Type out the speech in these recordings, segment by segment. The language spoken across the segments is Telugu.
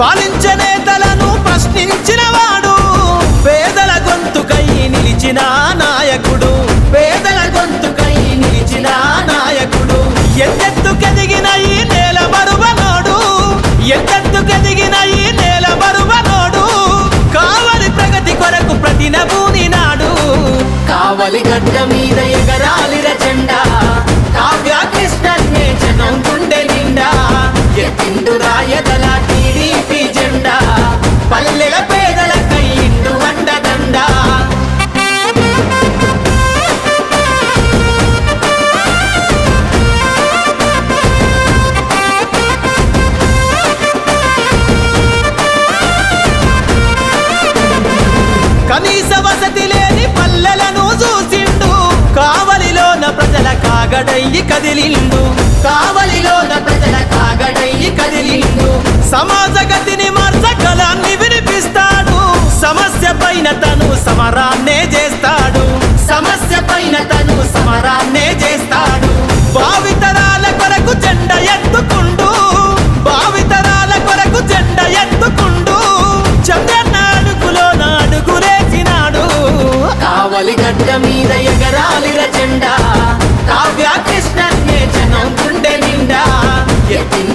పాలించే నేతలను ప్రశ్నించిన వాడు పేదల గొంతుకై నిలిచిన నాయకుడు పేదల గొంతుకై నిలిచిన నాయకుడు. ఎత్తెత్తుకెదిగిన ఈ నేల బరువనోడు ఎత్తెత్తుకెదిగిన ఈ నేల బరువనోడు కావలి ప్రగతి కొరకు ప్రతినభూని నాడు. కావలి గడ్డ మీద ఎగరాలి రచండా కావ్య కృష్ణ జనం గుండె నిండా ఎత్తిండు రాయదల పల్లెల పేదల కయ్యిండు వండదండా. కనీస వసతి లేని పల్లెలను చూసిండు. కావలిలోన ప్రజల కాగడయ్యి కదిలిండు. కావలిలోన ప్రజల కాగడయ్యి కదిలిండు. సమాజ గతిని సమస్య పైన తను సమరాన్నే చేస్తాడు. సమస్య పైన తను సమరాన్నే చేస్తాడు. భావితరాల కొరకు జెండ ఎత్తుకుండు. భావితరాల కొరకు జెండ ఎత్తుకుండు. చంద్రన్న అడుగులో నాడుగులేసినాడు కావలి గడ్డ మీద ఎగరాలిర జెండా. కావ్య కృష్ణ జనం గుండె నిండా. ఎత్తిన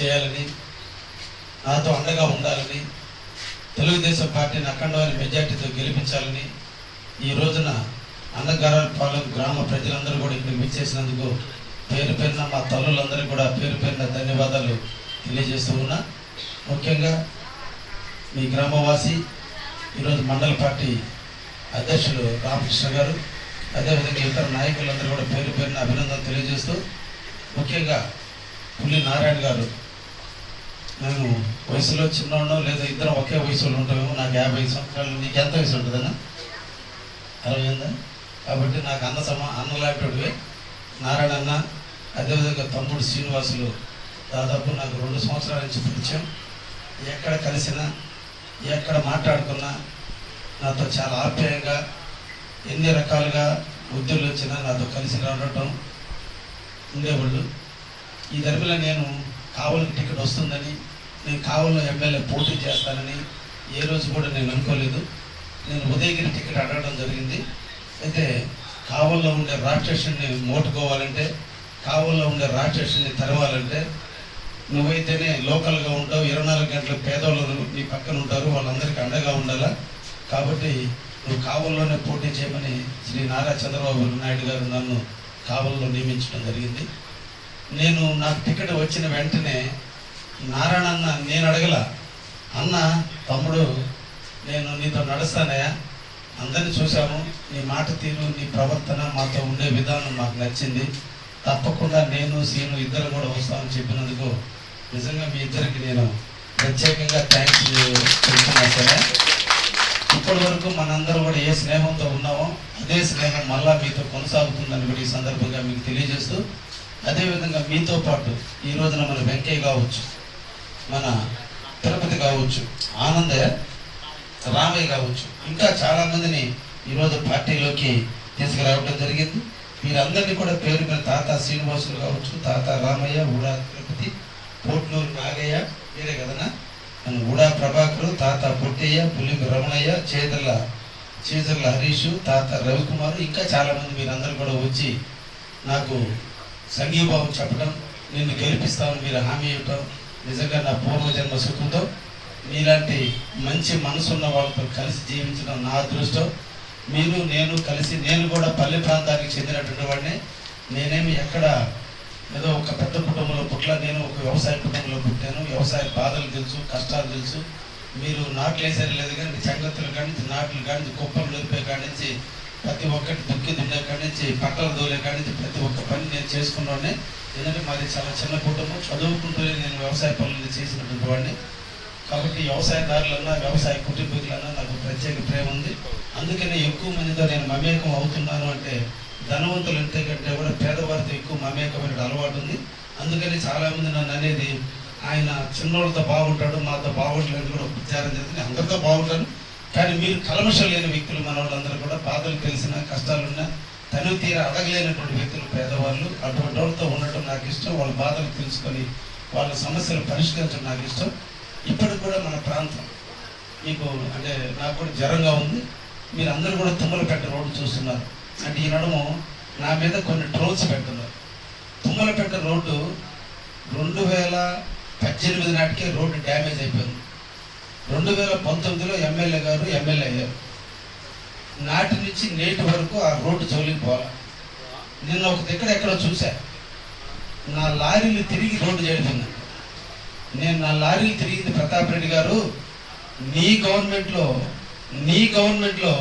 చేయాలని నాతో అండగా ఉండాలని తెలుగుదేశం పార్టీని అఖండమైన మెజార్టీతో గెలిపించాలని ఈ రోజున అన్నగారిపాలెం గ్రామ ప్రజలందరూ కూడా ఇక్కడ విచ్చేసినందుకు పేరు పేరున మా తల్లులందరూ కూడా పేరు పేరున ధన్యవాదాలు తెలియజేస్తూ ఉన్నా. ముఖ్యంగా మీ గ్రామవాసి ఈరోజు మండల పార్టీ అధ్యక్షులు రామకృష్ణ గారు అదేవిధంగా ఇతర నాయకులందరూ కూడా పేరు పేరున అభినందన తెలియజేస్తూ ముఖ్యంగా పుల్లి నారాయణ గారు నేను వయసులో చిన్నోడో లేదా ఇద్దరం ఒకే వయసులో ఉంటామేమో నాకు యాభై సంవత్సరాలు నీకు ఎంత వయసు ఉంటుందన్నా? అరవై ఉందా? కాబట్టి నాకు అన్న సమ అన్న లాంటివే నారాయణ అన్న అదేవిధంగా తమ్ముడు శ్రీనివాసులు. దాదాపు నాకు రెండు సంవత్సరాల నుంచి పరిచయం. ఎక్కడ కలిసినా ఎక్కడ మాట్లాడుకున్నా నాతో చాలా ఆప్యాయంగా ఎన్ని రకాలుగా ఉద్యోగులు వచ్చినా నాతో కలిసి రావడం ఉండేవాళ్ళు. ఈ ధర్మలో నేను కావలికి టికెట్ వస్తుందని నేను కావల్లో ఎమ్మెల్యే పోటీ చేస్తానని ఏ రోజు కూడా నేను అనుకోలేదు. నేను ఉదయగిరి టికెట్ అడగడం జరిగింది. అయితే కావల్లో ఉండే రాక్షసుని మోటుకోవాలంటే కావల్లో ఉండే రాక్షసుని తరవాలంటే నువ్వైతేనే లోకల్గా ఉంటావు ఇరవై నాలుగు గంటలు పేదోళ్ళు నీ పక్కన ఉంటారు వాళ్ళందరికీ అండగా ఉండాలా? కాబట్టి నువ్వు కావల్లోనే పోటీ చేయమని శ్రీ నారా చంద్రబాబు నాయుడు గారు నన్ను కావల్లో నియమించడం జరిగింది. నేను నాకు టికెట్ వచ్చిన వెంటనే నారాయణ అన్న నేను అడగల అన్న తమ్ముడు నేను నీతో నడుస్తానయ్యా. అందరిని చూసాము నీ మాట తీరు నీ ప్రవర్తన మాతో ఉండే విధానం మాకు నచ్చింది. తప్పకుండా నేను సీను ఇద్దరు కూడా వస్తామని చెప్పినందుకు నిజంగా మీ ఇద్దరికి నేను ప్రత్యేకంగా థ్యాంక్స్ చెప్తున్నా సరే? ఇప్పటి వరకు మనందరం కూడా ఏ స్నేహంతో ఉన్నామో అదే స్నేహం మళ్ళా మీతో కొనసాగుతుందని కూడా ఈ సందర్భంగా మీకు తెలియజేస్తూ అదేవిధంగా మీతో పాటు ఈ రోజున మన వెంకయ్య కావచ్చు. మన తిరుపతి కావచ్చు ఆనందయ్య రామయ్య కావచ్చు. ఇంకా చాలా మందిని ఈరోజు పార్టీలోకి తీసుకురావడం జరిగింది. వీరందరినీ కూడా పేరు మీద తాత శ్రీనివాసులు కావచ్చు తాత రామయ్య ఊడా తిరుపతి పోట్నూరు నాగయ్య వీరే కదనా మన ఊడా ప్రభాకరు తాత పొట్టయ్య పులికి రమణయ్య చేతుల చేతుల హరీష్ తాత రవికుమార్ ఇంకా చాలామంది మీరందరూ కూడా వచ్చి నాకు సంఘీభావం చెప్పడం నిన్ను గెలిపిస్తామని మీరు హామీ ఇవ్వటం నిజంగా నా పూర్వజన్మ సుఖంతో మీలాంటి మంచి మనసున్న వాళ్ళతో కలిసి జీవించడం నా అదృష్టం. మీరు నేను కలిసి నేను కూడా పల్లె ప్రాంతానికి చెందినటువంటి వాడిని. నేనేమి ఎక్కడ ఏదో ఒక పెద్ద కుటుంబంలో పుట్ల నేను ఒక వ్యవసాయ కుటుంబంలో పుట్టాను. వ్యవసాయ బాధలు తెలుసు కష్టాలు తెలుసు. మీరు నాట్లు వేసారు లేదు కానీ సంగతులు కానీ నాట్లు కానీ కుప్పలు నిలిపే కాడి నుంచి ప్రతి ఒక్కటి దుక్కి దున్నే నుంచి పక్కల దోలే నుంచి ప్రతి ఒక్క పని నేను చేసుకున్నానే ఎందుకంటే మాది చాలా చిన్న కుటుంబం చదువుకుంటూనే నేను వ్యవసాయ పనులు చేసినటువంటి వాడిని. కాబట్టి వ్యవసాయదారులన్నా వ్యవసాయ కుటుంబీకులన్నా నాకు ప్రత్యేక ప్రేమ ఉంది. అందుకనే ఎక్కువ మందితో నేను మమేకం అవుతున్నాను అంటే ధనవంతులు అంతే కంటే కూడా పేదవారితో ఎక్కువ మమేకమైన అలవాటు ఉంది. అందుకని చాలామంది నన్ను అనేది ఆయన చిన్నోళ్ళతో బాగుంటాడు మాతో బాగుంటలేదు కూడా ఒక చేస్తుంది అందరితో బాగుంటాను. కానీ మీరు కలమషం లేని వ్యక్తులు మన వాళ్ళందరూ కూడా బాధలు తెలిసిన కష్టాలున్నా తను తీర అడగలేనటువంటి వ్యక్తులు పేదవాళ్ళు. అటువంటి వాళ్ళతో ఉండటం నాకు ఇష్టం. వాళ్ళ బాధలు తెలుసుకొని వాళ్ళ సమస్యలు పరిష్కరించడం నాకు ఇష్టం. ఇప్పటికి కూడా మన ప్రాంతం మీకు అంటే నాకు కూడా జ్వరంగా ఉంది. మీరు అందరూ కూడా తుమ్మలపేట రోడ్డు చూస్తున్నారు. అంటే ఈ నడుము నా మీద కొన్ని ట్రోల్స్ పెడుతున్నారు. తుమ్మలపేట రోడ్డు రెండు వేల పద్దెనిమిది నాటికే రోడ్డు డ్యామేజ్ అయిపోయింది. రెండు వేల పంతొమ్మిదిలో ఎమ్మెల్యే గారు ఎమ్మెల్యే అయ్యారు. నాటి నుంచి నేటి వరకు ఆ రోడ్డు జోలికి పోవాలి నిన్న ఒక దగ్గర ఎక్కడో చూశా. నా లారీలు తిరిగి రోడ్డు చేయడం నేను నా లారీలు తిరిగింది ప్రతాప్ రెడ్డి గారు. నీ గవర్నమెంట్లో నీ గవర్నమెంట్లో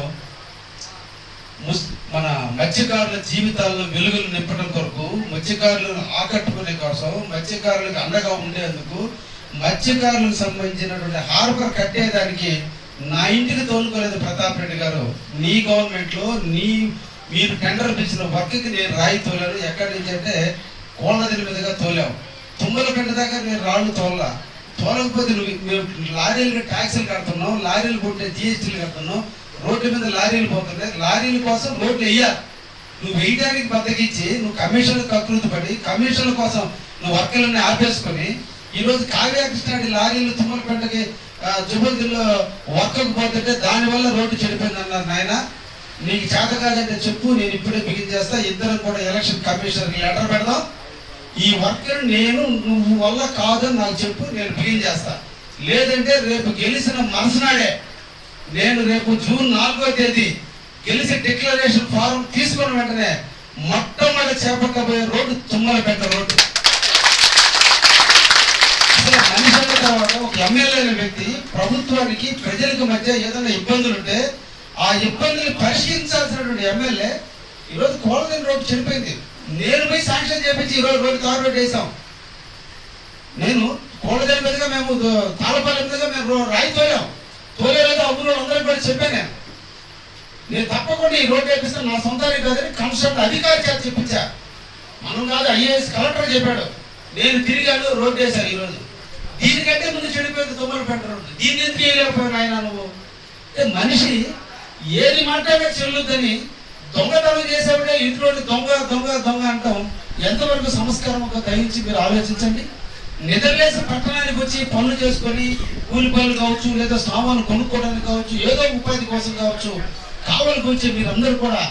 ముస్ మన మత్స్యకారుల జీవితాల్లో వెలుగులు నింపడం కొరకు మత్స్యకారులను ఆకట్టుకునే కోసం మత్స్యకారులకు అండగా ఉండేందుకు మత్స్యకారులకు సంబంధించినటువంటి హార్బర్ కట్టేదానికి నా ఇంటికి తోలుకోలేదు ప్రతాప్ రెడ్డి గారు. నీ గవర్నమెంట్లో నీ మీరు టెండర్ పిలిచిన వర్క్కి నేను రాయి తోలాను. ఎక్కడి నుంచి అంటే కోళ్ళదిన మీదుగా తోలాం. తుమ్మలపెంట దాకా నేను రాళ్ళు తోలా. తోలకపోతే నువ్వు మేము లారీలకు ట్యాక్సీలు కడుతున్నాం లారీలు కొట్టే జిఎస్టీలు కడుతున్నాం. రోడ్డు మీద లారీలు పోతున్నాయి లారీల కోసం రోడ్లు వేయాలి. నువ్వు వేయడానికి బద్దకిచ్చి నువ్వు కమిషన్కి అకృతి పడి కమిషన్ల కోసం నువ్వు వర్కర్లని ఆపేసుకొని ఈరోజు కావ్యకృష్ణాడి లారీలు తుమ్మలపేటకి జుబందిలో వర్కకు పోతుంటే దానివల్ల రోడ్డు చెడిపోయింది అన్నారు నాయన. నీకు చేత కాదంటే చెప్పు నేను ఇప్పుడే బిగించేస్తా ఇద్దరం కూడా ఎలక్షన్ కమిషనర్కి లెటర్ పెడదాం. ఈ వర్కర్ నేను నువ్వు వల్ల కాదని నాకు చెప్పు నేను బిగిన్ చేస్తా. లేదంటే రేపు గెలిచిన మనసునాడే. నేను రేపు జూన్ నాలుగో తేదీ గెలిచి డిక్లరేషన్ ఫారం తీసుకున్న వెంటనే మొట్టమొదటి చేపట్టబోయే రోడ్డు తుమ్మలపేట రోడ్డు అసలు మనిషి అన్న తర్వాత ఒక ఎమ్మెల్యే అనే వ్యక్తి ప్రభుత్వానికి ప్రజలకు మధ్య ఏదైనా ఇబ్బందులు ఉంటే ఆ ఇబ్బందులు పరిష్కరించాల్సినటువంటి ఎమ్మెల్యే ఈరోజు కోలదని రోడ్డు చెడిపోయింది. నేను పోయి శాంక్షన్ చేపించి ఈరోజు రోడ్డు తారు రోడ్డు వేసాం నేను కోలదని మీదుగా మేము ద- తాళపల్లి మీదుగా మేము రాయి తోలాం. తోలేలేదు అమ్ములు అందరూ కూడా చెప్పాను నేను. నేను తప్పకుండా ఈ రోడ్డు వేపిస్తాను నా సొంతానికి కాదని కన్స్ట్రక్ట్ అధికారి చేత చెప్పించా. మనం కాదు ఐఏఎస్ కలెక్టర్ చెప్పాడు. నేను తిరిగాను రోడ్డు వేశాను ఈరోజు. దీనికంటే ముందు చెడిపోయింది తుమ్మలపేట పెట్టరు దీన్ని ఎందుకు వేయలేకపోయాను ఆయన నువ్వు? మనిషి ఏది మాట్లాడే చెల్లుద్దని దొంగతనం చేసేవాడే ఇంట్లో దొంగ దొంగ దొంగ అంటాం. ఎంతవరకు సంస్కారం ఒక గ్రహించి మీరు ఆలోచించండి. నిద్రలేసి పట్టణానికి వచ్చి పనులు చేసుకొని కూలి పనులు కావచ్చు లేదా సామాను కొనుక్కోవడానికి కావచ్చు ఏదో ఉపాధి కోసం కావచ్చు కావాలకు వచ్చి మీరందరూ కూడా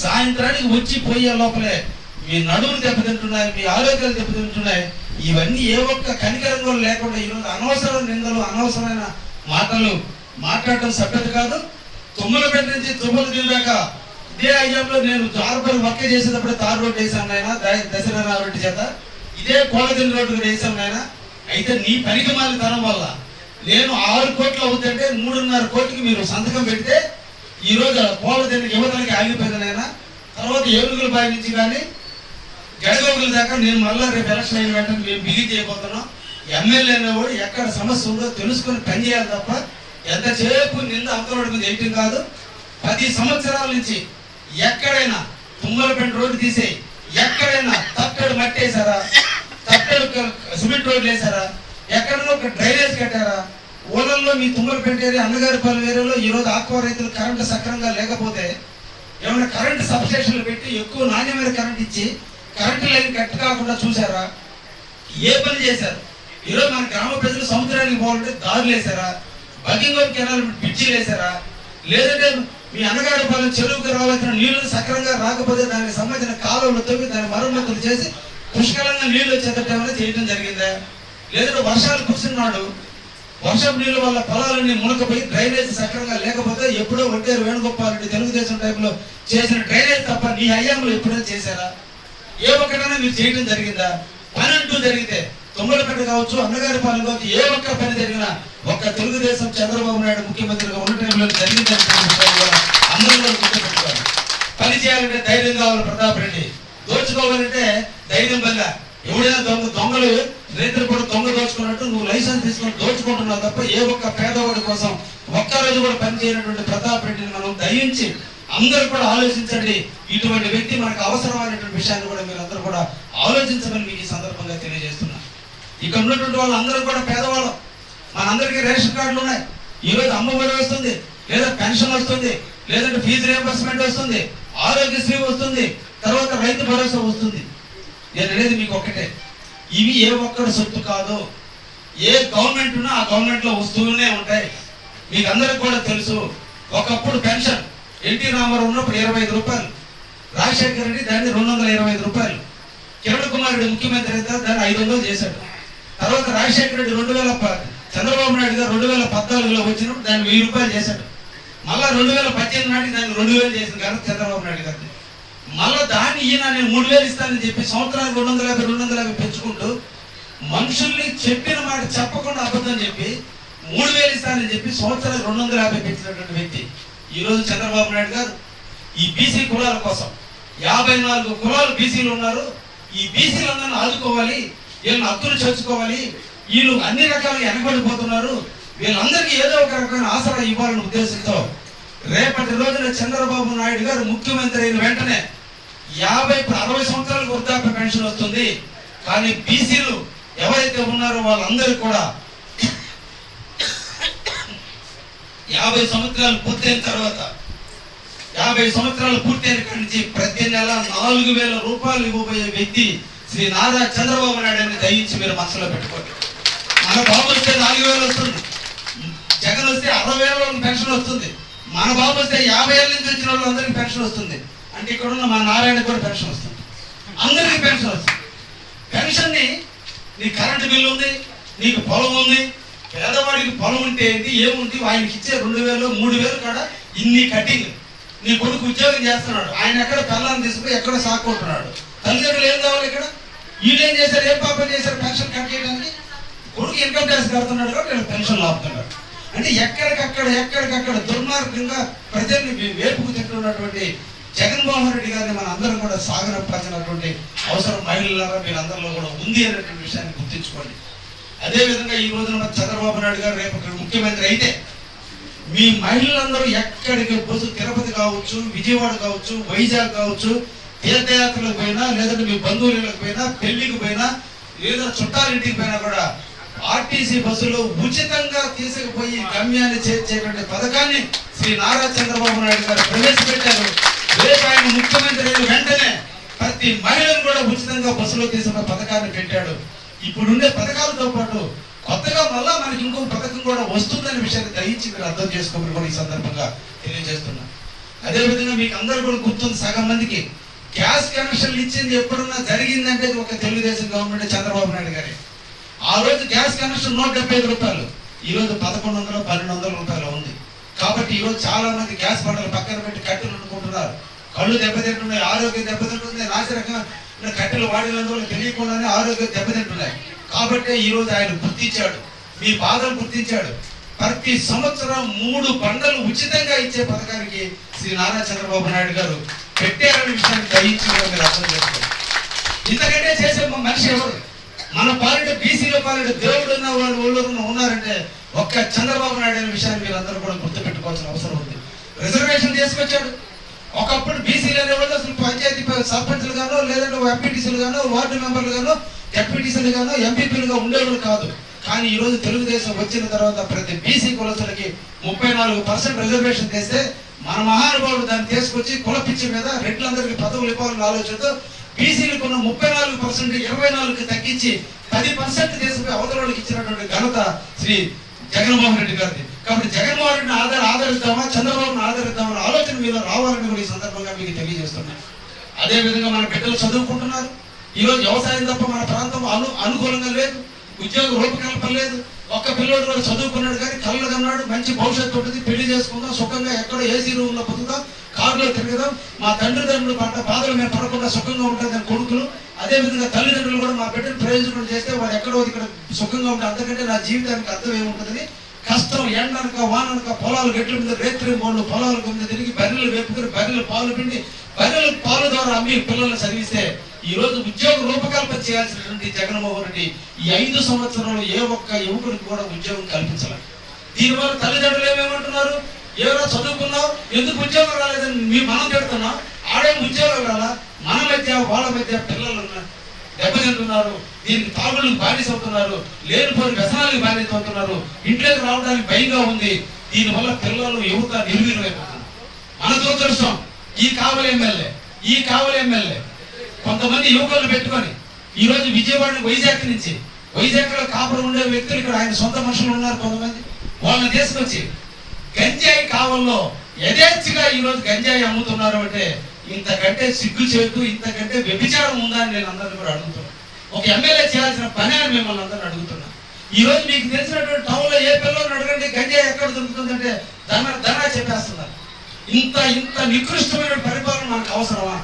సాయంత్రానికి వచ్చి పోయే లోపలే మీ నడువులు దెబ్బతింటున్నాయి మీ ఆరోగ్యాలు దెబ్బతింటున్నాయి. ఇవన్నీ ఏ ఒక్క కనికరం కూడా లేకుండా ఈరోజు అనవసర నిందలు అనవసరమైన మాటలు మాట్లాడటం సభ్యత కాదు. తుమ్మలపేట నుంచి తుమ్మల దిగాక ఇదే అయ్యంలో నేను జార్బర్ వర్క్ చేసేటప్పుడు తారు రోడ్డు వేసాను నాయన దశరథ రెడ్డి చేత. ఇదే కోలదిన రోడ్డు వేసాను నాయన. అయితే నీ పనికి మాలి తరం వల్ల నేను ఆరు కోట్లు అవుతుంటే మూడున్నర కోట్లకి మీరు సంతకం పెడితే ఈ రోజు యువతలకి ఆగిపోయింది నాయన. తర్వాత ఏనుగుల బావి నుంచి కానీ గడగోగుల దాకా నేను మళ్ళీ రేపు ఎలక్షన్ అయిన వెంటనే మేము బిగి చేయబోతున్నాం. ఎమ్మెల్యే అనేవాడు ఎక్కడ సమస్య ఉందో తెలుసుకొని పనిచేయాలి తప్ప ఎంతసేపు నింద అవతలవాడి మీద వేయటం కాదు. పది సంవత్సరాల నుంచి ఎక్కడైనా తుమ్మలపేట రోడ్డు తీసేయి. ఎక్కడైనా తట్టడు మట్టేశారా వేసారా? తట్టడు సిమెంట్ రోడ్లు వేసారా? ఎక్కడన్నా ఒక డ్రైనేజ్ కట్టారా? ఊళ్ళల్లో మీ తుమ్మలపేట ఏరియా అన్నగారి పల్లె ఏరియాలో ఈ రోజు ఆక్వా రైతులు కరెంటు సక్రమంగా లేకపోతే ఏమైనా కరెంటు సబ్స్టేషన్లు పెట్టి ఎక్కువ నాణ్యమైన కరెంట్ ఇచ్చి కరెంటు లైన్ కట్ కాకుండా చూసారా? ఏ పని చేశారు? ఈరోజు మన గ్రామ ప్రజలు సముద్రానికి పోవాలంటే దారులు వేసారా బకింగం కెనాల్ బ్రిడ్జిలు వేసారా లేదంటే మీ అన్నగారి పాలెం చెరువుకి రావాల్సిన నీళ్ళు సక్రంగా రాకపోతే దానికి సంబంధించిన కాలువలు తొమ్మిది దాని మరమ్మతులు చేసి పుష్కలంగా నీళ్ళు వచ్చేటట్టు చేయడం జరిగిందా? లేదంటే వర్షాలు కురుస్తున్నాడు వర్షం నీళ్ళ వల్ల పొలాలన్నీ మునకపోయి డ్రైనేజ్ సక్రంగా లేకపోతే ఎప్పుడో ఒంటేరు వేణుగోపాల్ రెడ్డి తెలుగుదేశం టైంలో చేసిన డ్రైనేజ్ తప్ప నీ హయాంలో ఎప్పుడైనా చేశారా? ఏ ఒక్కటైనా మీరు చేయడం జరిగిందా? పని అంటూ జరిగితే తుమ్మలపేట కావచ్చు అన్నగారి పాలన కావచ్చు ఏ ఒక్క పని జరిగినా ఒక్క తెలుగుదేశం చంద్రబాబు నాయుడు ముఖ్యమంత్రిగా ఉన్న టైంలో జరిగిందని అందరూ గుర్తుపెట్టుకోవాలి. పని చేయాలంటే ధైర్యం కావాలి ప్రతాప్ రెడ్డి. దోచుకోవాలంటే ధైర్యం వల్ల. ఎవడైనా దొంగ దొంగలు రైతులు కూడా దొంగ దోచుకున్నట్టు నువ్వు లైసెన్స్ తీసుకొని దోచుకుంటున్నావు తప్ప ఏ ఒక్క పేదవాడి కోసం ఒక్క రోజు కూడా పనిచేయనటువంటి ప్రతాప్ రెడ్డిని మనం దయించి అందరూ కూడా ఆలోచించండి. ఇటువంటి వ్యక్తి మనకు అవసరమైనటువంటి విషయాన్ని కూడా మీరు అందరూ కూడా ఆలోచించమని మీకు ఈ సందర్భంగా తెలియజేస్తున్నా. ఇక్కడ ఉన్నటువంటి వాళ్ళందరూ కూడా పేదవాళ్ళు. మనందరికీ రేషన్ కార్డులు ఉన్నాయి. ఈరోజు అమ్మఒడి వస్తుంది లేదా పెన్షన్ వస్తుంది లేదంటే ఫీజు రియంబర్స్మెంట్ వస్తుంది ఆరోగ్యశ్రీ వస్తుంది తర్వాత రైతు భరోసా వస్తుంది. నేను అనేది మీకు ఒక్కటే. ఇవి ఏ ఒక్కరి సొత్తు కాదు ఏ గవర్నమెంట్ ఉన్నా ఆ గవర్నమెంట్లో వస్తూనే ఉంటాయి. మీకు అందరికి కూడా తెలుసు ఒకప్పుడు పెన్షన్ ఎన్టీ రామారావు ఉన్నప్పుడు ఇరవై ఐదు రూపాయలు. రాజశేఖర రెడ్డి దాన్ని రెండు వందల ఇరవై ఐదు రూపాయలు. కిరణ్ కుమార్ రెడ్డి ముఖ్యమంత్రి అయితే దాన్ని ఐదు వందలు చేశాడు. తర్వాత రాజశేఖర రెడ్డి రెండు వేల ప- చంద్రబాబు నాయుడు గారు రెండు వేల పద్నాలుగులో వచ్చినప్పుడు దాన్ని వెయ్యి రూపాయలు చేశాడు. మళ్ళా రెండు వేల పద్దెనిమిది నాటికి దాన్ని రెండు వేలు చేసిన ఘనత చంద్రబాబు నాయుడు గారిని. మళ్ళా దాన్ని ఈయన నేను మూడు వేలు ఇస్తానని చెప్పి సంవత్సరానికి రెండు వందల యాభై రెండు వందల యాభై పెంచుకుంటూ మనుషుల్ని చెప్పిన మాట చెప్పకుండా అబద్ధం చెప్పి మూడు వేలు ఇస్తానని చెప్పి సంవత్సరానికి రెండు వందల యాభై పెంచినటువంటి వ్యక్తి. ఈరోజు చంద్రబాబు నాయుడు గారు ఈ బీసీ కులాల కోసం యాభై నాలుగు కులాలు బీసీలు ఉన్నారు. ఈ బీసీలందరిని ఆదుకోవాలి వీళ్ళని హక్కులు చేర్చుకోవాలి వీళ్ళు అన్ని రకాలుగా వెనకబడిపోతున్నారు వీళ్ళందరికీ ఏదో ఒక రకమైన ఆసరా ఇవ్వాలనే ఉద్దేశంతో రేపటి రోజున చంద్రబాబు నాయుడు గారు ముఖ్యమంత్రి అయిన వెంటనే యాభై అరవై సంవత్సరాలకు వృద్ధాప్య పెన్షన్ వస్తుంది. కానీ బీసీలు ఎవరైతే ఉన్నారో వాళ్ళందరూ కూడా యాభై సంవత్సరాలు పూర్తయిన తర్వాత యాభై సంవత్సరాలు పూర్తయిన కాడి నుంచి ప్రతి నెల నాలుగు వేల రూపాయలు ఇవ్వబోయే వ్యక్తి శ్రీ నారా చంద్రబాబు నాయుడు అని దయించి మీరు మనసులో పెట్టుకోండి. మన బాబు వస్తే నాలుగు వేలు వస్తుంది. జగన్ వస్తే అరవై వేల పెన్షన్ వస్తుంది. మన బాబు వస్తే యాభై ఏళ్ళ నుంచి వచ్చిన వాళ్ళందరికీ పెన్షన్ వస్తుంది. అంటే ఇక్కడ ఉన్న మా నారాయణ కూడా పెన్షన్ వస్తుంది. అందరికీ పెన్షన్ వస్తుంది. పెన్షన్ని నీ కరెంటు బిల్లు ఉంది నీకు పొలం ఉంది పేదవాడికి పొలం ఉంటే ఏంటి ఏముంది ఆయనకి ఇచ్చే రెండు వేలు మూడు వేలు కాడ ఇన్ని కటింగ్. నీ కొడుకు ఉద్యోగం చేస్తున్నాడు ఆయన ఎక్కడ పిల్లల్ని తీసుకుని ఎక్కడ సాక్కుంటున్నాడు? తల్లిదండ్రులు ఏం కావాలి ఇక్కడ? వీళ్ళు ఏం చేశారు ఏం పాపం చేశారు పెన్షన్ కట్ చేయడానికి కొడుకు ఇన్కమ్ ట్యాక్స్ కడుతున్నాడు కాబట్టి వీళ్ళు పెన్షన్ లాపుతున్నాడు. అంటే ఎక్కడికక్కడ ఎక్కడికక్కడ దుర్మార్గంగా ప్రజల్ని వేపుకు తింటున్నటువంటి జగన్మోహన్ రెడ్డి గారిని మన అందరం కూడా సాగనప్పాల్సినటువంటి అవసరం మహిళలారా మీరందరిలో కూడా ఉంది అనేటువంటి విషయాన్ని గుర్తించుకోండి. అదే విధంగా ఈ రోజున చంద్రబాబు నాయుడు గారు రేపు ముఖ్యమంత్రి అయితే మీ మహిళలందరూ ఎక్కడికి బస్సు తిరుపతి కావచ్చు విజయవాడ కావచ్చు వైజాగ్ కావచ్చు తీర్థయాత్రలకు పోయినా లేదంటే మీ బంధువులకు పోయినా పెళ్ళికి పోయినా లేదా చుట్టాలింటికి పోయినా కూడా ఆర్టీసీ బస్సులో ఉచితంగా తీసుకుపోయి గమ్యాన్ని చేర్చేటువంటి పథకాన్ని శ్రీ నారా చంద్రబాబు నాయుడు గారు ప్రవేశపెట్టారు. రేపు ఆయన ముఖ్యమంత్రి వెంటనే ప్రతి మహిళను కూడా ఉచితంగా బస్సులో తీసుకున్న పథకాన్ని పెట్టాడు. ఇప్పుడుండే పథకాలతో పాటు కొత్తగా మళ్ళా మనకి ఇంకో పథకం కూడా వస్తుందనే విషయాన్ని దయించి మీరు అర్థం చేసుకోమని కూడా ఈ సందర్భంగా తెలియజేస్తున్నా. అదేవిధంగా మీకు అందరు కూడా గుర్తుంది సగం మందికి గ్యాస్ కనెక్షన్లు ఇచ్చింది ఎప్పుడున్నా జరిగిందంటే ఒక తెలుగుదేశం గవర్నమెంట్ చంద్రబాబు నాయుడు గారి. ఆ రోజు గ్యాస్ కనెక్షన్ నూట డెబ్బై ఐదు రూపాయలు ఈ రోజు పదకొండు వందలు పన్నెండు వందల రూపాయలు ఉంది. కాబట్టి ఈ రోజు చాలా మంది గ్యాస్ బండలు పక్కన పెట్టి కట్టెలు అనుకుంటున్నారు కళ్ళు దెబ్బతింటున్నాయి ఆరోగ్యం దెబ్బతింటుంది నాశరకంగా కట్టెలు వాడినందువల్ల తెలియకుండానే ఆరోగ్యం దెబ్బతింటున్నాయి. కాబట్టి ఈ రోజు ఆయన గుర్తించాడు. మీ బాధను గుర్తించాడు. ప్రతి సంవత్సరం మూడు బండలు ఉచితంగా ఇచ్చే పథకానికి శ్రీ నారా చంద్రబాబు నాయుడు గారు పెట్టారనే విషయాన్ని దయించి మీరు అర్థం చేసుకోండి. ఇంతకంటే చేసే మనిషి ఎవరు? మన పాలిట బీసీలో పాలిట దేవుడు ఉన్న వాళ్ళు ఊళ్ళో ఉన్నారంటే ఒక్క చంద్రబాబు నాయుడు అనే విషయాన్ని మీరు అందరూ కూడా గుర్తుపెట్టుకోవాల్సిన అవసరం ఉంది. రిజర్వేషన్ తీసుకొచ్చాడు. ఒకప్పుడు బీసీలు అనేవాళ్ళు అసలు పంచాయతీ సర్పంచ్లు సర్పంచులు గానో లేదంటే ఎంపీటీసీలు గానో వార్డు మెంబర్లు గానో ఎంపీటీసీలు గానో ఎంపీపీలుగా ఉండేవాళ్ళు కాదు. కానీ ఈ రోజు తెలుగుదేశం వచ్చిన తర్వాత ప్రతి బీసీ కులసులకి ముప్పై నాలుగు పర్సెంట్ రిజర్వేషన్ చేస్తే మన మహానుభావుడు దాన్ని తీసుకొచ్చి కులపిచ్చి మీద రెడ్లందరికీ పదవులు ఇవ్వాలన్న ఆలోచనతో బీసీలకు ఉన్న ముప్పై నాలుగు పర్సెంట్ ఇరవై నాలుగుకి తగ్గించి పది పర్సెంట్ తీసుకుపోయి అవతలకి ఇచ్చినటువంటి ఘనత శ్రీ జగన్మోహన్ రెడ్డి గారిది. కాబట్టి జగన్మోహన్ రెడ్డిని ఆధార ఆదరిద్దామా చంద్రబాబును ఆదరిద్దామా ఆలోచన మీద రావాలని కూడా ఈ సందర్భంగా మీకు తెలియజేస్తున్నాను అదే విధంగా మన బిడ్డలు చదువుకుంటున్నారు. ఈ రోజు వ్యవసాయం తప్ప మన ప్రాంతం అను అనుకూలంగా లేదు. ఉద్యోగ రూపకల్పన లేదు ఒక్క పిల్లోడు చదువుకున్నాడు కానీ కళ్ళు కన్నాడు. మంచి భవిష్యత్తు ఉంటుంది. పెళ్ళి చేసుకుందాం. సుఖంగా ఎక్కడో ఏసీ రూమ్లో బతుకుదాం. కారులో తిరగదాం. మా తండ్రిదండ్రులు పంట బాధలు మేము పడకుండా సుఖంగా ఉంటుంది కొడుకులు అదే విధంగా తల్లిదండ్రులు కూడా మా బిడ్డను ప్రయోజనం చేస్తే వాడు ఎక్కడో ఇక్కడ సుఖంగా ఉంటుంది అంతకంటే నా జీవితానికి అర్థం ఏముంటుందని కష్టం ఎండనక వాననక పొలాలు గట్ల మీద రేత్రి మూడు పొలాల మీద తిరిగి బర్రెలు వేపుకుని బర్రెలు పాలు పిండి బర్రెలకు పాలు ద్వారా అమ్మి పిల్లల్ని చదివిస్తే ఈ రోజు ఉద్యోగ రూపకల్పన చేయాల్సినటువంటి జగన్మోహన్ రెడ్డి ఈ ఐదు సంవత్సరాలు ఏ ఒక్క యువకుడికి కూడా ఉద్యోగం కల్పించలేదు. దీనివల్ల తల్లిదండ్రులు ఏమేమంటున్నారు? ఎవరో చదువుకున్నావు? ఎందుకు ఉద్యోగం రాలేదని మీ మనం పెడుతున్నాం ఆడే ఉద్యోగం రాలా? మన మధ్య వాళ్ళ మధ్య పిల్లలు ఉన్నారు దెబ్బతింటున్నారు. దీనికి తాగుళ్ళకి బానిస అవుతున్నారు లేనిపోని వ్యసనాలకు బానిస అవుతున్నారు ఇంట్లోకి రావడానికి భయంగా ఉంది. దీనివల్ల పిల్లలు యువత నిర్వీర్యమైపోతున్నారు. మన దురదృష్టం ఈ కావలి ఎమ్మెల్యే ఈ కావలి ఎమ్మెల్యే. కొంతమంది యువకులు పెట్టుకొని ఈ రోజు విజయవాడ వైజాగ్ నుంచి వైజాగ్లో కాపురం ఉండే వ్యక్తులు ఇక్కడ ఆయన సొంత మనుషులు ఉన్నారు కొంతమంది. వాళ్ళని తీసుకొచ్చి గంజాయి కావల్లో యథేచ్ఛగా ఈ గంజాయి అమ్ముతున్నారు అంటే ఇంతకంటే సిగ్గు చేటు ఇంతకంటే వ్యభిచారం ఉందా అని నేను అందరిని కూడా అడుగుతున్నాను ఒక ఎమ్మెల్యే చేయాల్సిన పని అని మిమ్మల్ని అందరిని అడుగుతున్నా. ఈ రోజు మీకు తెలిసినటువంటి టౌన్లో ఏ పిల్లలు అడగండి గంజా ఎక్కడ దొరుకుతుందంటే ధన ధన చెప్పేస్తున్నారు. ఇంత ఇంత నికృష్టమైన పరిపాలన మనకు అవసరమా?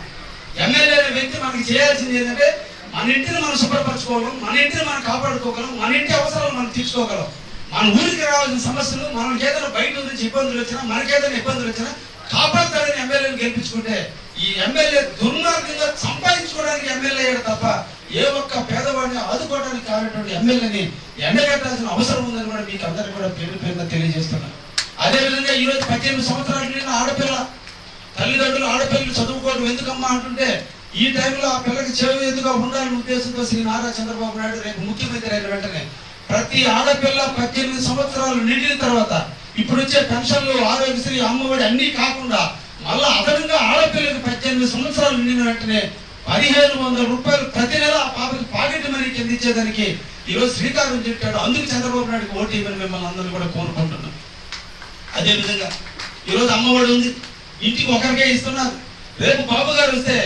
ఎమ్మెల్యే వ్యక్తి మనకి చేయాల్సింది ఏంటంటే మన ఇంటిని మనం శుభ్రపరచుకోగలం మన ఇంటిని మనం కాపాడుకోగలం మన ఇంటి అవసరాలు మనం తీర్చుకోగలం. మన ఊరికి రావాల్సిన సమస్యలు మనకి ఏదైనా బయట నుంచి ఇబ్బందులు వచ్చినా మనకేదైనా ఇబ్బందులు వచ్చినా కాపాడతాడని ఎమ్మెల్యేని గెలిపించుకుంటే ఈ ఎమ్మెల్యే దుర్మార్గంగా సంపాదించుకోవడానికి ఎమ్మెల్యే అయ్యాడు తప్ప ఏ ఒక్క పేదవాడిని ఆదుకోవడానికి కానటువంటి ఎమ్మెల్యేని ఎండగట్టాల్సిన అవసరం ఉందని కూడా మీకు అందరికీ కూడా పేరు పేరున తెలియజేస్తున్నాను అదే విధంగా ఈ రోజు పద్దెనిమిది సంవత్సరాలు నిండిన ఆడపిల్ల తల్లిదండ్రులు ఆడపిల్లలు చదువుకోవడం ఎందుకమ్మా అంటుంటే ఈ టైంలో ఆ పిల్లకి చెవి ఎందుకు ఉండాలనే ఉద్దేశంతో శ్రీ నారా చంద్రబాబు నాయుడు రేపు ముఖ్యమంత్రి అయిన వెంటనే ప్రతి ఆడపిల్ల పద్దెనిమిది సంవత్సరాలు నిండిన తర్వాత ఇప్పుడు వచ్చే పెన్షన్లు ఆరోగ్యశ్రీ అమ్మఒడి అన్నీ కాకుండా మళ్ళా అదనంగా ఆడపిల్లకి పద్దెనిమిది సంవత్సరాలు నిండిన వెంటనే పదిహేను వందల రూపాయలు ప్రతి నెల ఆ పాపకి పాకెట్ మనీ కింద ఇచ్చేదానికి ఈరోజు శ్రీకారం చుట్టాడు. అందుకు చంద్రబాబు నాయుడుకి ఓటు ఇవ్వని మిమ్మల్ని అందరినీ కూడా కోరుకుంటున్నాం అదేవిధంగా ఈరోజు అమ్మఒడి ఉంది. ఇంటికి ఒకరికే ఇస్తున్నారు. రేపు బాబు గారు వస్తే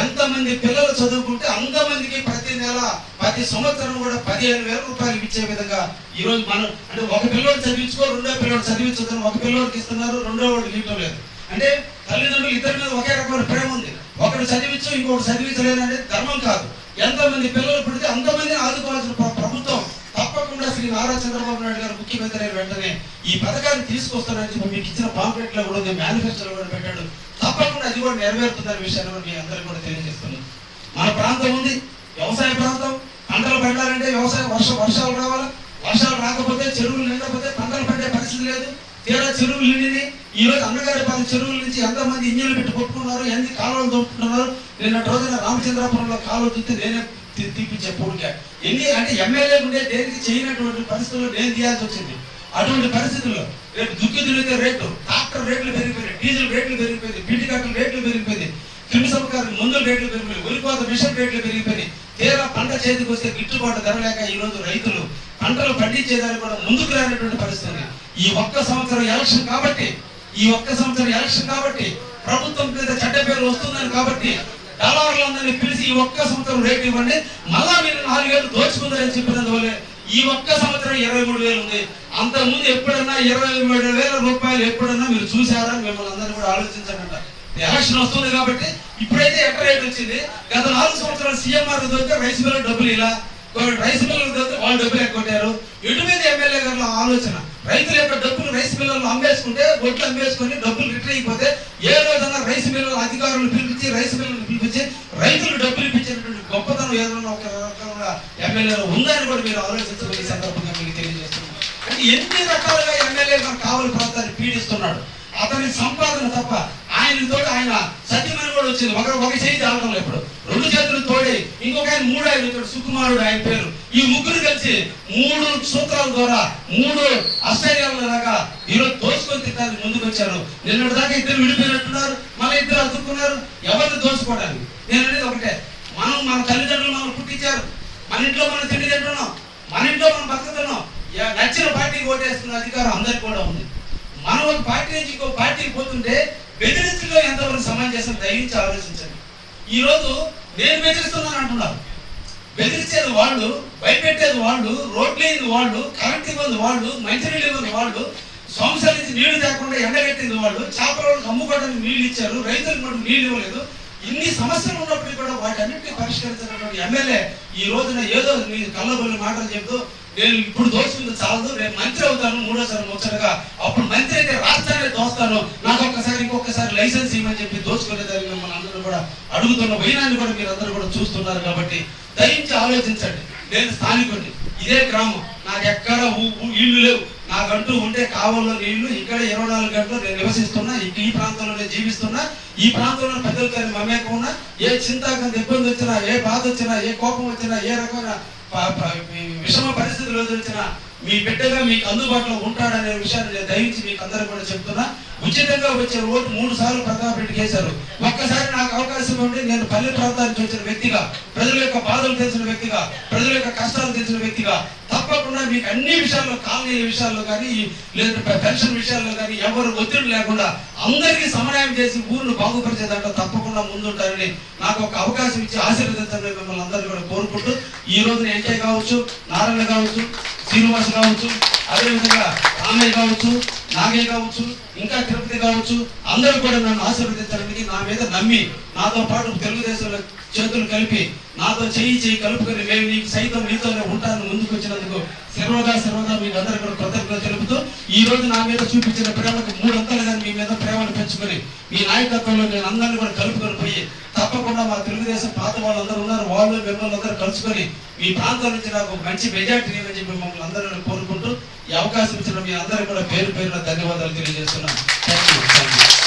ఎంతమంది పిల్లలు చదువుకుంటే అంతమందికి ప్రతి నెల ప్రతి సంవత్సరం కూడా పదిహేను వేల రూపాయలు ఇచ్చే విధంగా ఈరోజు మనం అంటే ఒక పిల్లోడు చదివించుకో రెండో పిల్లోడు చదివించదని ఒక పిల్లోడికి ఇస్తున్నారు రెండో వాడికి ఇవ్వడం లేదు. అంటే తల్లిదండ్రులు ఇద్దరి మీద ఒకే రకమైన ప్రేమ ఉంది. ఒకరు చదివించు ఇంకొకటి చదివించలేదు ధర్మం కాదు. ఎంతమంది పిల్లలు పుడితే అంతమందిని ఆదుకోవాల్సిన ప్రభుత్వం తప్పకుండా శ్రీ నారా చంద్రబాబు నాయుడు గారు ముఖ్యమంత్రి అయిన వెంటనే ఈ పథకాన్ని తీసుకొస్తానని చెప్పి మీకు ఇచ్చిన పాంప్లెట్లో కూడా ఉంది మేనిఫెస్టోలో కూడా పెట్టాడు. తప్పకుండా అది కూడా నెరవేరుతుందనే విషయాన్ని మీ అందరికీ కూడా తెలియజేస్తున్నాను. మన ప్రాంతం ఉంది వ్యవసాయ ప్రాంతం. పంటలు పండాలంటే వ్యవసాయ వర్ష వర్షాలు రావాలా? వర్షాలు రాకపోతే చెరువులు నిండకపోతే పంటలు పండే పరిస్థితి లేదు. తీరా చెరువులు నిండిని ఈ రోజు అన్నగారి పది చెరువుల నుంచి ఎంతమంది ఇంజన్లు పెట్టి కొట్టుకున్నారు ఎన్ని కాలువలు దొప్పుకున్నారు నిన్న రోజున రామచంద్రాపురంలో కాలువ చూస్తే నేనే తీపించే తీపిచ్చే పూడిక. ఎన్ని అంటే ఎమ్మెల్యే ఉండే దేనికి చేయనటువంటి పరిస్థితుల్లో నేను తీయాల్సి వచ్చింది. అటువంటి పరిస్థితుల్లో రేపు దుక్కి రేటు ట్రాక్టర్ రేట్లు పెరిగిపోయినాయి డీజిల్ రేట్లు పెరిగిపోయింది పిండి కట్టలు రేట్లు పెరిగిపోయింది క్రిమి సంస్కారం మందుల రేట్లు పెరిగిపోయి ఉరికోత మిషన్ రేట్లు పెరిగిపోయి తీరా పంట చేతికి వస్తే గిట్టుబాటు ధర లేక ఈ రోజు రైతులు పంటలు పండించేదానికి కూడా ముందుకు రానటువంటి పరిస్థితి ఈ ఒక్క సంవత్సరం ఎలక్షన్ కాబట్టి ఈ ఒక్క సంవత్సరం ఎలక్షన్ కాబట్టి ప్రభుత్వం మీద చెడ్డ పేరు వస్తుందని కాబట్టి దళారులందరినీ పిలిచి ఈ ఒక్క సంవత్సరం రేటు ఇవ్వండి. మళ్ళా మీరు నాలుగేళ్ళు దోచుకుందని చెప్పినందువల్ల ఈ ఒక్క సంవత్సరం ఇరవై మూడు వేలు ఉంది. అంతకుముందు ఎప్పుడన్నా ఇరవై మూడు వేల రూపాయలు ఎప్పుడన్నా మీరు చూసారా మిమ్మల్ని అందరినీ కూడా ఆలోచించండి ఎలక్షన్ వస్తుంది కాబట్టి ఇప్పుడైతే ఎక్కడ రేట్ వచ్చింది. గత నాలుగు సంవత్సరాలు సీఎంఆర్ దొరికితే రైస్ మిల్లర్ డబ్బులు ఇలా. రైస్ మిల్లర్ దొరికితే వాళ్ళు డబ్బులు ఎక్కొట్టారు ఎటు మీద ఎమ్మెల్యే గారి ఆలోచన? రైతుల యొక్క డబ్బులు రైస్ మిల్లర్లు అమ్మేసుకుంటే ఒడ్లు అమ్మేసుకుని డబ్బులు రిటర్న్ అయిపోతే ఏ రోజన్నా రైస్ మిల్లర్ అధికారులు పిలిపించి రైస్ మిల్లర్లు పిలిపించి రైతులు డబ్బులు ఇప్పించేటువంటి గొప్పతనం ఏదైనా ఒక రకంగా ఎమ్మెల్యేలో ఉందని కూడా మీరు ఆలోచించడం ఈ సందర్భంగా మీకు తెలియజేస్తున్నాను. అంటే ఎన్ని రకాలుగా ఎమ్మెల్యే మన కావలి ప్రాంతాన్ని పీడిస్తున్నాడు. అతని సంపాదన తప్ప ఆయన ఆయన తోడు ఆయన సత్యమని కూడా వచ్చింది. ఒక ఒక చేయి తాగడం ఇప్పుడు. రెండు చేతులు తోడే ఇంకొక ఆయన మూడు ఆయన ఇక్కడ సుకుమారుడు ఆయన పేరు. ఈ ముగ్గురు కలిసి మూడు సూత్రాల ద్వారా మూడు ఆశ్చర్యాల దాకా ఈరోజు దోచుకొని తిట్టాలి ముందుకు వచ్చారు. నిన్నటి దాకా ఇద్దరు విడిపోయినట్టున్నారు. మళ్ళీ ఇద్దరు అతుక్కున్నారు. ఎవరిని దోచుకోవడానికి? నేను అనేది ఒకటే. మనం మన తల్లిదండ్రులు మనం పుట్టించారు. మన ఇంట్లో మనం తిండి తింటున్నాం. మన ఇంట్లో మనం బతుకుతున్నాం. నచ్చిన పార్టీకి ఓటేస్తున్న అధికారం అందరికి కూడా ఉంది. మనం ఒక పార్టీ నుంచి ఇంకో పార్టీకి పోతుంటే చేసిన దయించి ఆలోచించండి ఈ రోజు నేను బెదిరిస్తున్నాను అంటున్నారు. బెదిరించేది వాళ్ళు భయపెట్టేది వాళ్ళు రోడ్లు లేని వాళ్ళు కరెంట్ ఇవ్వదు వాళ్ళు మంచినీళ్ళు ఇవ్వదు వాళ్ళు సంవత్సరాల నుంచి నీళ్ళు తేకుండా ఎండగట్టింది వాళ్ళు చేపల వాళ్ళకి అమ్ముకోవడానికి నీళ్ళు ఇచ్చారు రైతులకు మటుకు నీళ్ళు ఇవ్వలేదు. ఇన్ని సమస్యలు ఉన్నప్పటికీ కూడా వాటన్నిటిని పరిష్కరించినటువంటి ఎమ్మెల్యే ఈ రోజున ఏదో నీ కళ్ళబొల్లి మాటలు చెబుతూ నేను ఇప్పుడు దోచుకుంది చాలదు నేను మంత్రి అవుతాను మూడోసారి ముచ్చటగా. అప్పుడు మంత్రి అయితే రాష్ట్రాన్ని దోస్తాను. నాకు ఒక్కసారి ఇంకొకసారి లైసెన్స్ ఇవ్వని చెప్పి దోచుకునేదాన్ని మిమ్మల్ని అందరూ కూడా అడుగుతున్న వైనాన్ని కూడా మీరు అందరూ కూడా చూస్తున్నారు కాబట్టి దయించి ఆలోచించండి. నేను స్థానికుడిని. ఇదే గ్రామం. నాకు ఎక్కడ ఊ- ఇల్లు లేవు. నాకంటూ ఉంటే కావాలో నీళ్ళు ఇక్కడ ఇరవై నాలుగు గంటలు నేను నివసిస్తున్నా. ఇక ఈ ప్రాంతంలో నేను జీవిస్తున్నా. ఈ ప్రాంతంలో పెద్దలతో నేను మమేకం ఉన్నా. ఏ చింతాకంత ఇబ్బంది వచ్చినా ఏ బాధ వచ్చినా ఏ కోపం వచ్చినా ఏ రకమైన విషమ పరిస్థితులు వచ్చిన మీ బిడ్డగా మీకు అందుబాటులో ఉంటాడనే విషయాన్ని నేను దయించి మీకు అందరూ కూడా చెప్తున్నా. ఉచితంగా వచ్చే ఓటు మూడు సార్లు ప్రతాప్ రెడ్డి చేశారు ఒక్కసారి నాకు అవకాశం ఉండి నేను పల్లె ప్రాంతానికి వచ్చిన వ్యక్తిగా ప్రజల యొక్క బాధలు తెలిసిన వ్యక్తిగా ప్రజల యొక్క కష్టాలు తెలిసిన వ్యక్తిగా తప్పకుండా మీకు అన్ని విషయాల్లో కాలనీ విషయాల్లో కానీ లేదంటే పెన్షన్ విషయాల్లో కానీ ఎవరు ఒత్తిడి లేకుండా అందరికీ సమన్వయం చేసి ఊరిని బాగుపరిచే దాంట్లో తప్పకుండా ముందుంటారని నాకు ఒక అవకాశం ఇచ్చి ఆశీర్వదించాలని మిమ్మల్ని అందరూ కూడా కోరుకుంటూ ఈ రోజున ఎన్టీ కావచ్చు నారాయణ కావచ్చు శ్రీనివాస్ కావచ్చు అదేవిధంగా రామయ్య కావచ్చు నాగయ్య కావచ్చు ఇంకా తిరుపతి కావచ్చు అందరూ కూడా నన్ను ఆశీర్వదించడానికి నా మీద నమ్మి నాతో పాటు తెలుగుదేశంలో చేతులు కలిపి నాతో చెయ్యి చెయ్యి కలుపుకొని మేము నీకు సైతం నీతోనే ఉంటాను ముందుకు వచ్చినందుకు సర్వదా సర్వదా మీకు అందరూ కూడా కృతజ్ఞత తెలుపుతూ ఈ రోజు నా మీద చూపించిన ప్రేమకు మూడంతలుగా మీ మీద ప్రేమను పెంచుకొని మీ నాయకత్వంలో నేను అందరిని కూడా కలుపుకొని పోయి తప్పకుండా మా తెలుగుదేశం పాత వాళ్ళందరూ ఉన్నారు వాళ్ళు మిమ్మల్ని అందరూ కలుసుకొని మీ ప్రాంతం నుంచి నాకు మంచి మెజార్టీ అని చెప్పి మమ్మల్ని అందరూ కోరుకుంటూ ఈ అవకాశం ఇచ్చిన మీ అందరూ కూడా పేరు పేరున ధన్యవాదాలు తెలియజేస్తున్నాను. Thank you